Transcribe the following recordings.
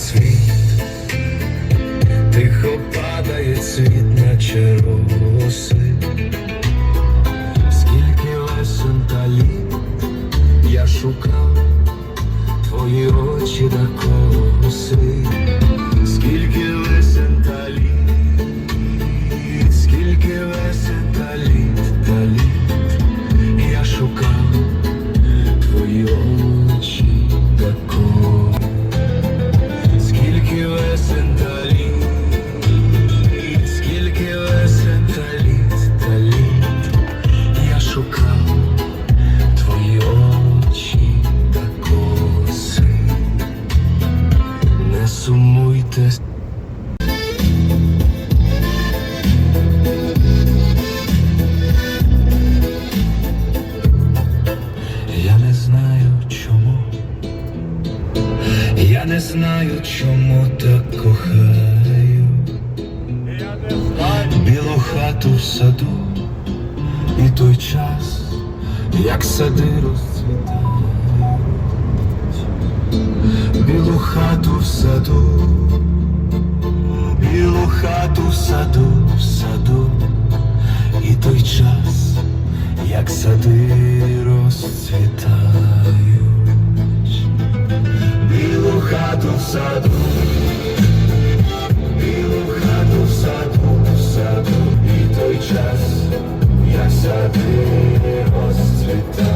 цвіт, тихо падає цвіт на червоно. саду, в саду, і той час, як сади розцвітають, білу хату в саду, білу хату в саду, в саду, і той час, як сади розцвітають.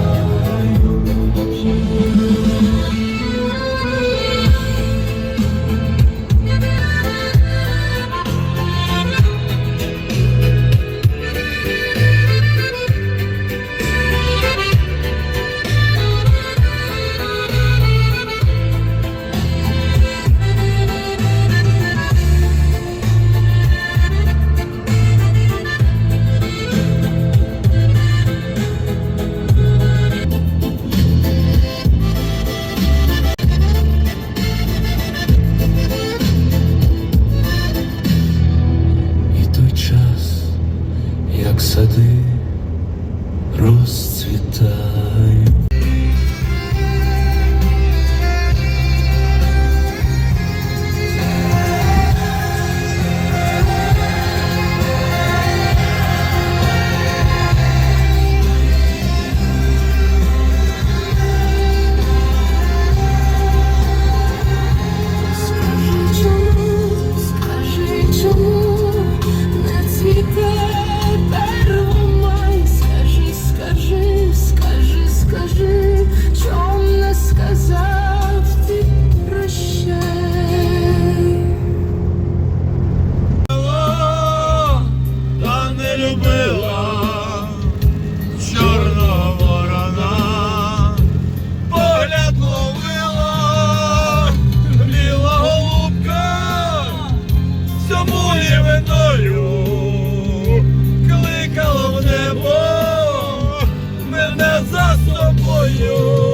з тобою.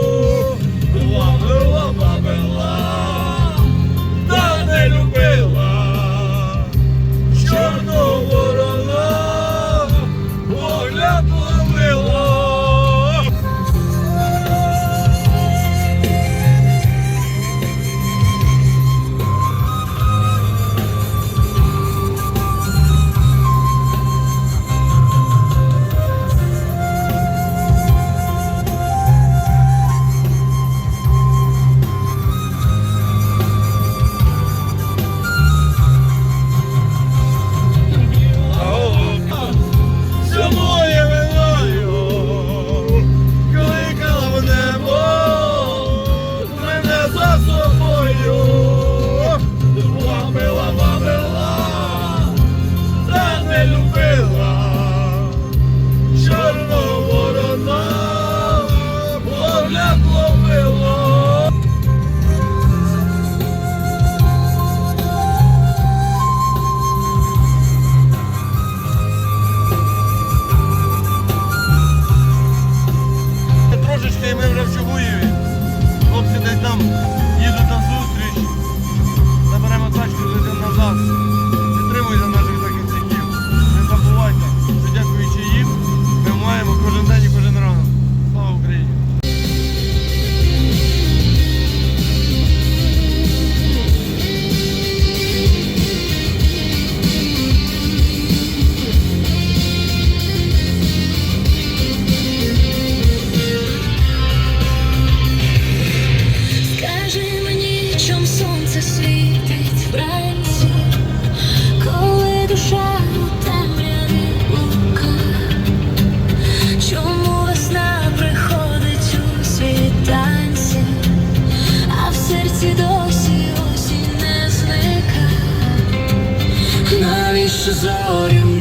зорі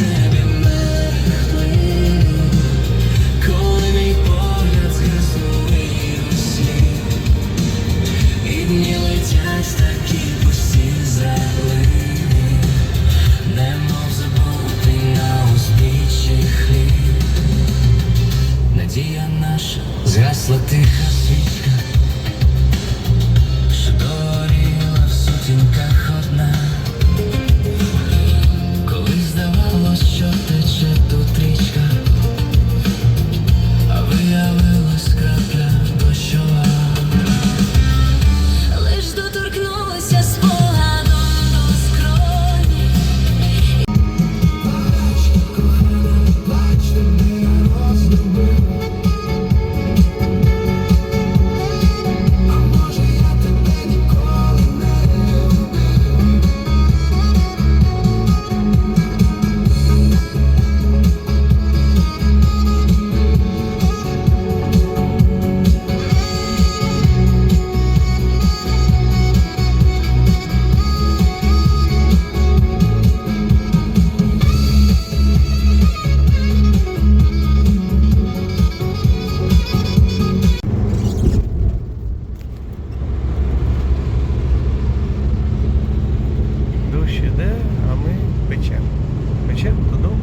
Печемо додому.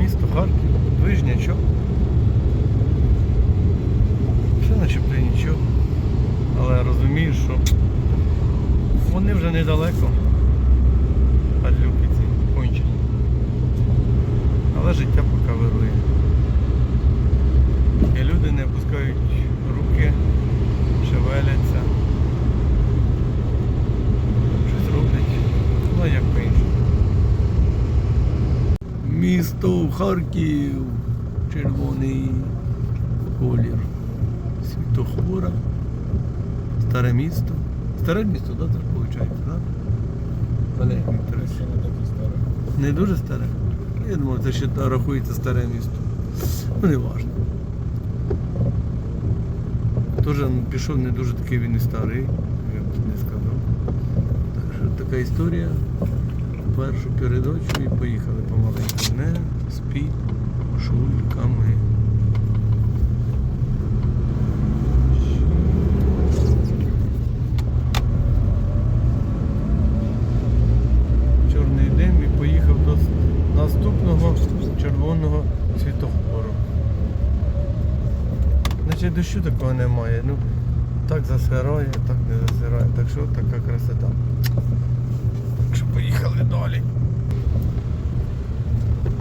Місто Харків, Вижнячок. Все начебто нічого. Але розумію, що вони вже недалеко. Падлюки ці кончені. Але життя поки вирує. І люди не опускають руки, шевеляться. Щось роблять. Ну як по-іншому. Місто Харків. Червоний колір. Світофора. Старе місто. Старе місто, да, так виходить, так? Олег Вікторович. Не дуже старе? Я думав, це ще рахується старе місто. Ну не важно. Теж пішов не дуже такий він і старий, я б не сказав. Так що така історія. Першу передачу і поїхали помаленьку. Не спішульками. Чорний дим і поїхав до наступного червоного світофору. Значить дощу такого немає. Ну, так засирає, так не засирає. Так що така красота. Так що поїхали далі.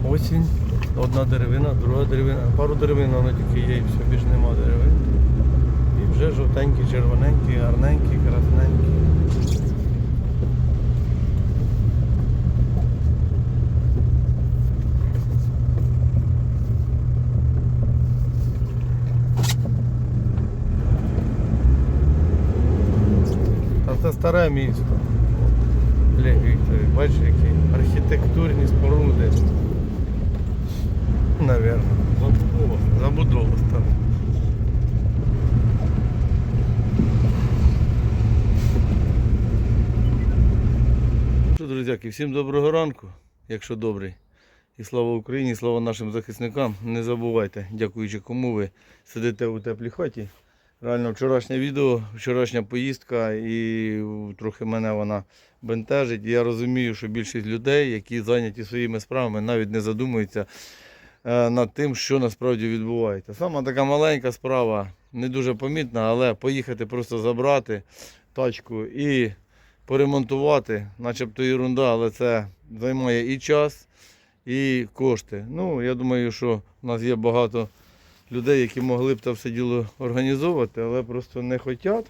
Осінь. Одна деревина, друга деревина. Пару деревин воно тільки є і все, більше нема деревин. І вже жовтенькі, червоненькі, гарненькі, красненькі. Це старе місто. Олег Вікторович, бачиш, які архітектурні споруди. Навірно. Забудова. Забудова стара. Що, друзяки, всім доброго ранку, якщо добрий. І слава Україні, і слава нашим захисникам. Не забувайте, дякуючи кому ви сидите у теплій хаті. Реально вчорашнє відео, вчорашня поїздка і трохи мене вона бентежить. Я розумію, що більшість людей, які зайняті своїми справами, навіть не задумуються над тим, що насправді відбувається. Сама така маленька справа, не дуже помітна, але поїхати просто забрати тачку і поремонтувати, начебто ерунда, але це займає і час, і кошти. Ну, я думаю, що в нас є багато людей, які могли б це все діло організовувати, але просто не хочуть.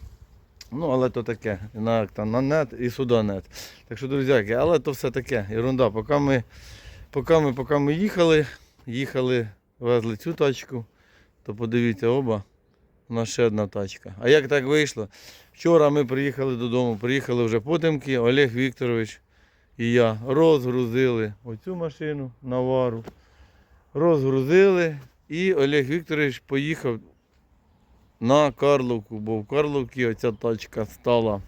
Ну, але то таке, на, там, на нет і сюди нет. Так що, друзяки, але то все таке, ерунда. Поки ми, поки ми, поки ми їхали, їхали, везли цю тачку, то подивіться, оба, у нас ще одна тачка. А як так вийшло? Вчора ми приїхали додому, приїхали вже потемки, Олег Вікторович і я розгрузили оцю машину Навару. Розгрузили і Олег Вікторович поїхав на Карловку, бо в Карловці оця тачка стала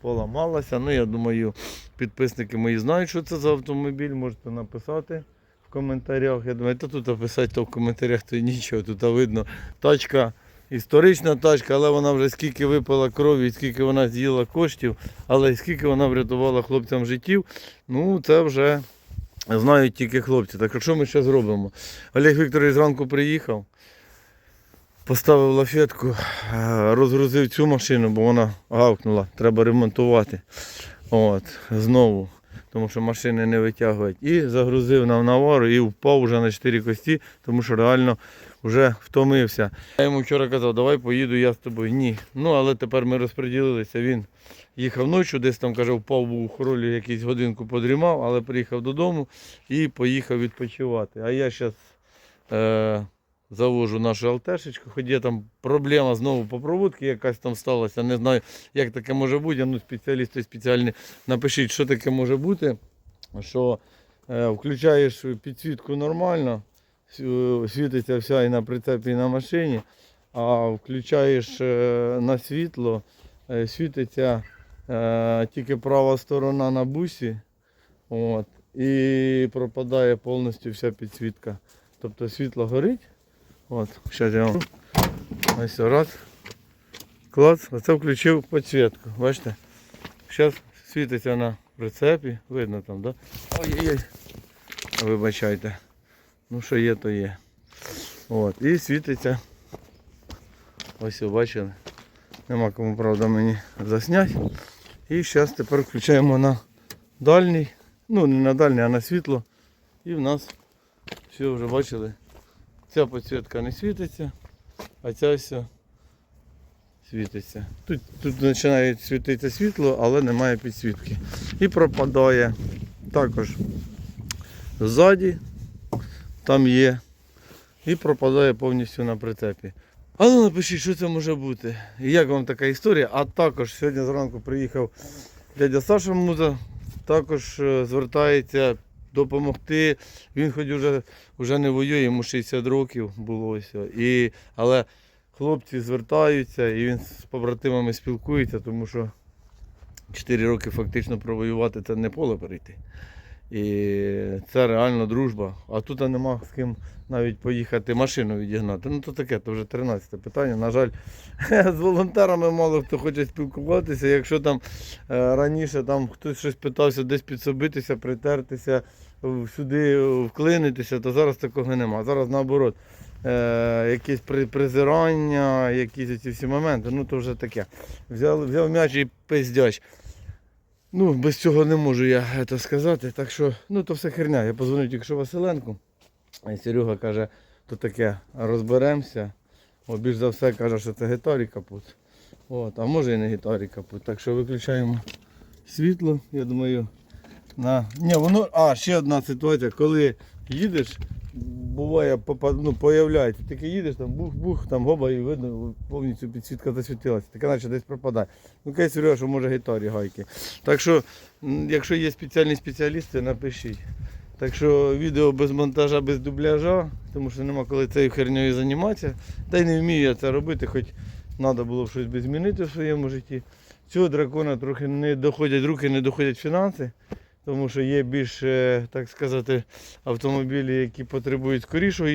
поламалася. Ну, я думаю, підписники мої знають, що це за автомобіль. Можете написати коментарях. Я думаю, та тут написати то в коментарях, то нічого. Тут видно тачка. Історична тачка, але вона вже скільки випила крові, скільки вона з'їла коштів, але скільки вона врятувала хлопцям життів, ну це вже знають тільки хлопці. Так що ми ще зробимо? Олег Вікторович зранку приїхав, поставив лафетку, е, розгрузив цю машину, бо вона гавкнула, треба ремонтувати. От, знову, тому що машини не витягують. І загрузив на навару і впав вже на 4 кості, тому що реально вже втомився. Я йому вчора казав, давай поїду я з тобою. Ні. Ну, але тепер ми розподілилися. Він їхав ночі, десь там каже, впав був у хоролі, якийсь годинку подрімав, але приїхав додому і поїхав відпочивати. А я зараз завожу нашу алтешечку, хоч є там проблема знову по проводці, якась там сталася. Не знаю, як таке може бути. Ну, спеціалісти спеціальні напишіть, що таке може бути. Що е, включаєш підсвітку нормально, світиться вся і на прицепі, і на машині, а включаєш е, на світло, е, світиться е, тільки права сторона на бусі. От, і пропадає повністю вся підсвітка. Тобто світло горить. От, зараз я вам ось раз. Клац, оце включив підсвітку. Бачите? Зараз світиться на прицепі. Видно там, да? Ой-ой-ой. Вибачайте. Ну що є, то є. От. І світиться. Ось бачили. Нема кому, правда, мені засняти. І зараз тепер включаємо на дальній. Ну не на дальній, а на світло. І в нас все вже бачили. Ця підсвітка не світиться, а ця все світиться. Тут, тут починає світитися світло, але немає підсвітки. І пропадає також ззаді, там є. І пропадає повністю на прицепі. А ну напишіть, що це може бути. І як вам така історія? А також сьогодні зранку приїхав дядя Саша Муза, також е, звертається допомогти. Він хоч уже, уже не воює, йому 60 років було. І, але хлопці звертаються і він з побратимами спілкується, тому що 4 роки фактично провоювати це не поле перейти. І це реально дружба. А тут нема з ким навіть поїхати машину відігнати. Ну то таке, то вже 13 питання. На жаль, з волонтерами мало хто хоче спілкуватися. Якщо там е, раніше там хтось щось питався десь підсобитися, притертися, сюди вклинитися, то зараз такого нема. Зараз наоборот. Е, якісь при, призирання, якісь ці всі моменти, ну то вже таке. Взяв, взяв м'яч і пиздяч. Ну, без цього не можу я це сказати. Так що, ну то все херня. Я позвонив тільки що Василенку. І Серега каже, то таке розберемося. О, більш за все каже, що це гітарі капут. От, а може і не гітарі капут. Так що виключаємо світло, я думаю. На... Ні, воно. А, ще одна ситуація, коли їдеш, буває, ну, появляється, таки їдеш, там бух-бух, там гоба і видно, повністю підсвітка засвітилася. Таке наче десь пропадає. Ну кай Серега, що може гітарі гайки. Так що, якщо є спеціальні спеціалісти, напишіть. Так що відео без монтажа, без дубляжа, тому що нема коли цією хернею займатися. Та й не вмію я це робити, хоч треба було щось би змінити в своєму житті. Цього дракона трохи не доходять руки, не доходять фінанси, тому що є більш, е, так сказати, автомобілі, які потребують скорішого,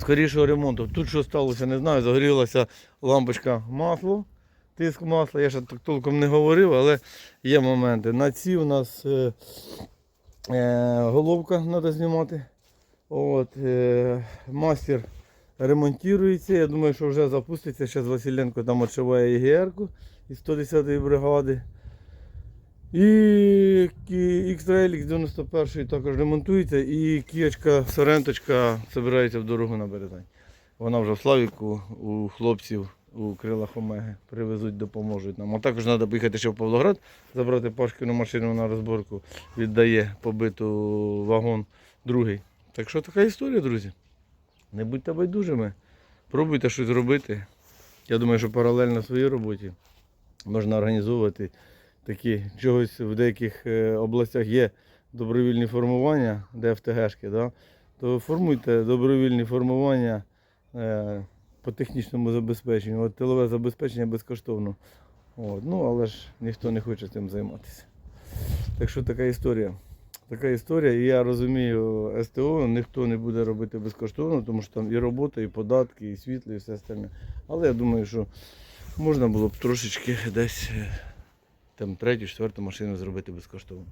скорішого ремонту. Тут що сталося, не знаю, загорілася лампочка масло, тиск масла. Я ще так толком не говорив, але є моменти. На ці у нас е, е, головка треба знімати. От, е, мастер ремонтується. Я думаю, що вже запуститься. Зараз Василенко там відшиває ігр із 110-ї бригади. І X-Trail 91 також ремонтується. І кіячка Соренточка збирається в дорогу на Березань. Вона вже в Славіку у хлопців у крилах Омеги привезуть, допоможуть нам. А також треба поїхати ще в Павлоград, забрати Пашкину машину на розборку, віддає побиту вагон другий. Так що така історія, друзі. Не будьте байдужими. Пробуйте щось робити. Я думаю, що паралельно своїй роботі можна організовувати такі чогось в деяких е, областях є добровільні формування, де ФТГшки, да? то формуйте добровільні формування е, по технічному забезпеченню. От тилове забезпечення безкоштовно. От. Ну, але ж ніхто не хоче цим займатися. Так що така історія. Така історія, і я розумію, СТО ніхто не буде робити безкоштовно, тому що там і робота, і податки, і світло, і все остальне. Але я думаю, що можна було б трошечки десь е, там третю, четверту машину зробити безкоштовно.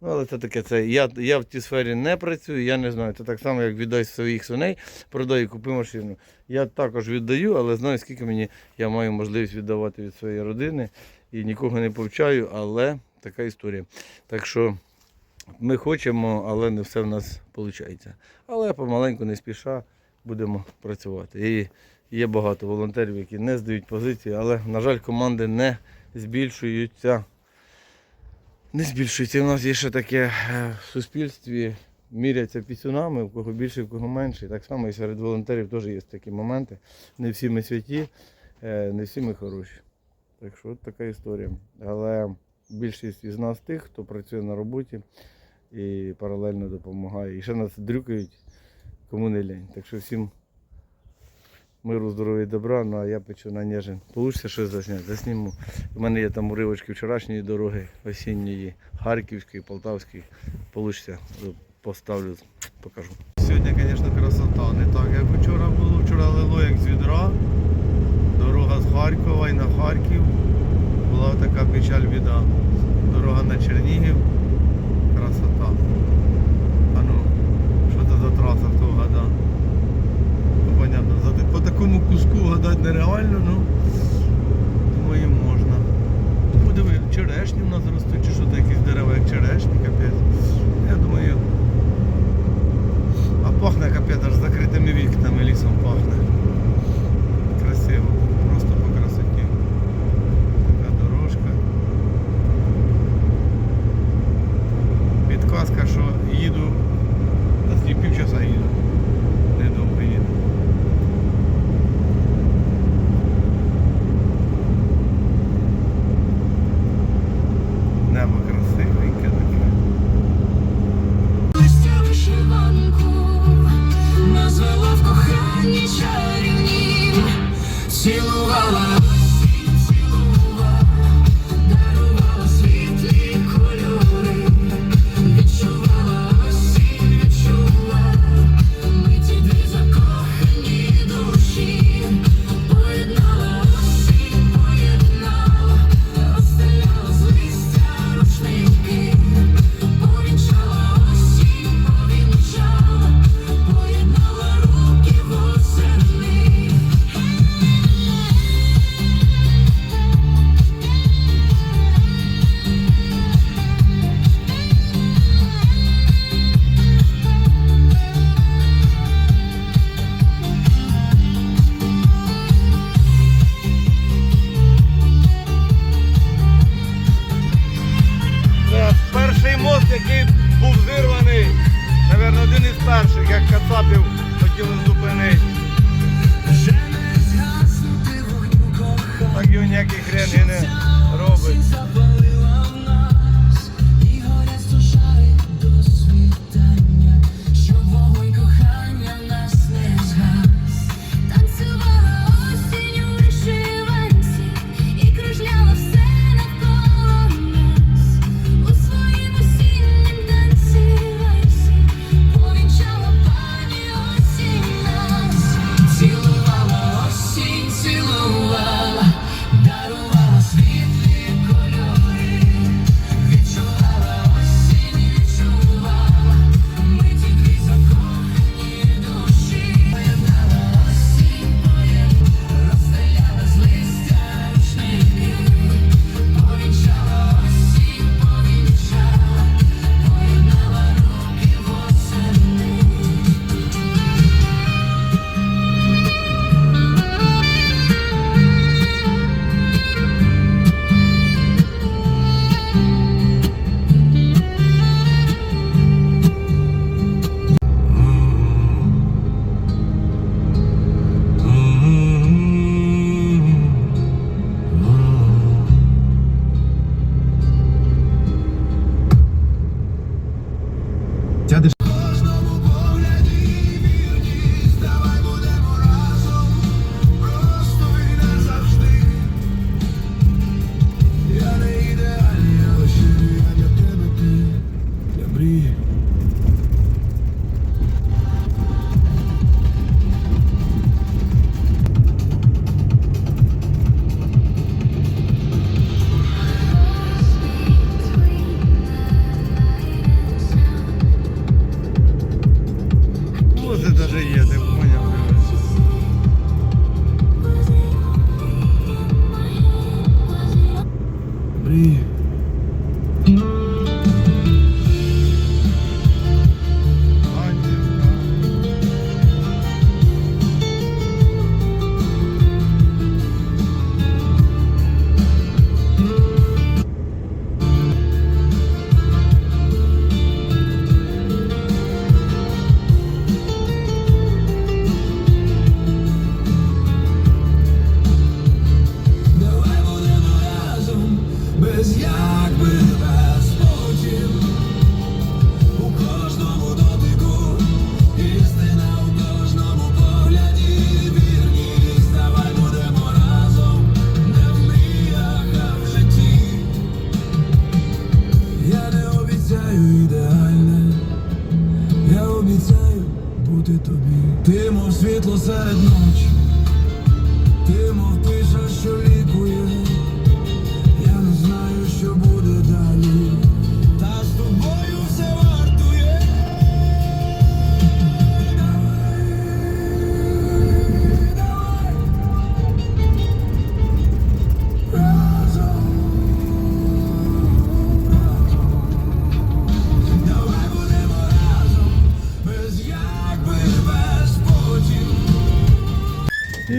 Ну, але це таке, це я, я в тій сфері не працюю, я не знаю. Це так само, як віддай своїх свиней, продай і купи машину. Я також віддаю, але знаю, скільки мені я маю можливість віддавати від своєї родини і нікого не повчаю, але така історія. Так що ми хочемо, але не все в нас виходить. Але помаленьку, не спіша, будемо працювати. І є багато волонтерів, які не здають позиції, але, на жаль, команди не збільшуються. Не збільшується. У нас є ще таке е, в суспільстві міряться пісюнами, у кого більше, у кого менше. Так само і серед волонтерів теж є такі моменти. Не всі ми святі, е, не всі ми хороші. Так що от така історія. Але більшість із нас тих, хто працює на роботі і паралельно допомагає. І ще нас дрюкають, кому не лень. Так що всім миру, здоров'я і добра, ну а я печу на Нежин. Получиться щось засняти, засніму. У мене є там уривочки вчорашньої дороги, осінньої, Харківської, Полтавської. Получиться, поставлю, покажу. Сьогодні, звісно, красота. Не так, як вчора було. Вчора лило як з відра. Дорога з Харкова і на Харків. Була така печаль біда. Дорога на Чернігів. Красота.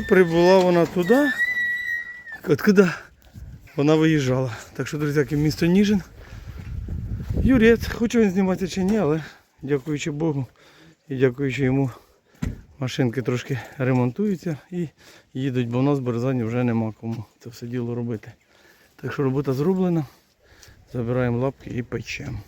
Прибула вона туди. От куди вона виїжджала. Так що, друзяки, місто Ніжин. Юрець, хочу він знімати чи ні, але дякуючи Богу і дякуючи йому машинки трошки ремонтуються і їдуть, бо в нас в Березані вже нема кому це все діло робити. Так що робота зроблена. Забираємо лапки і печемо.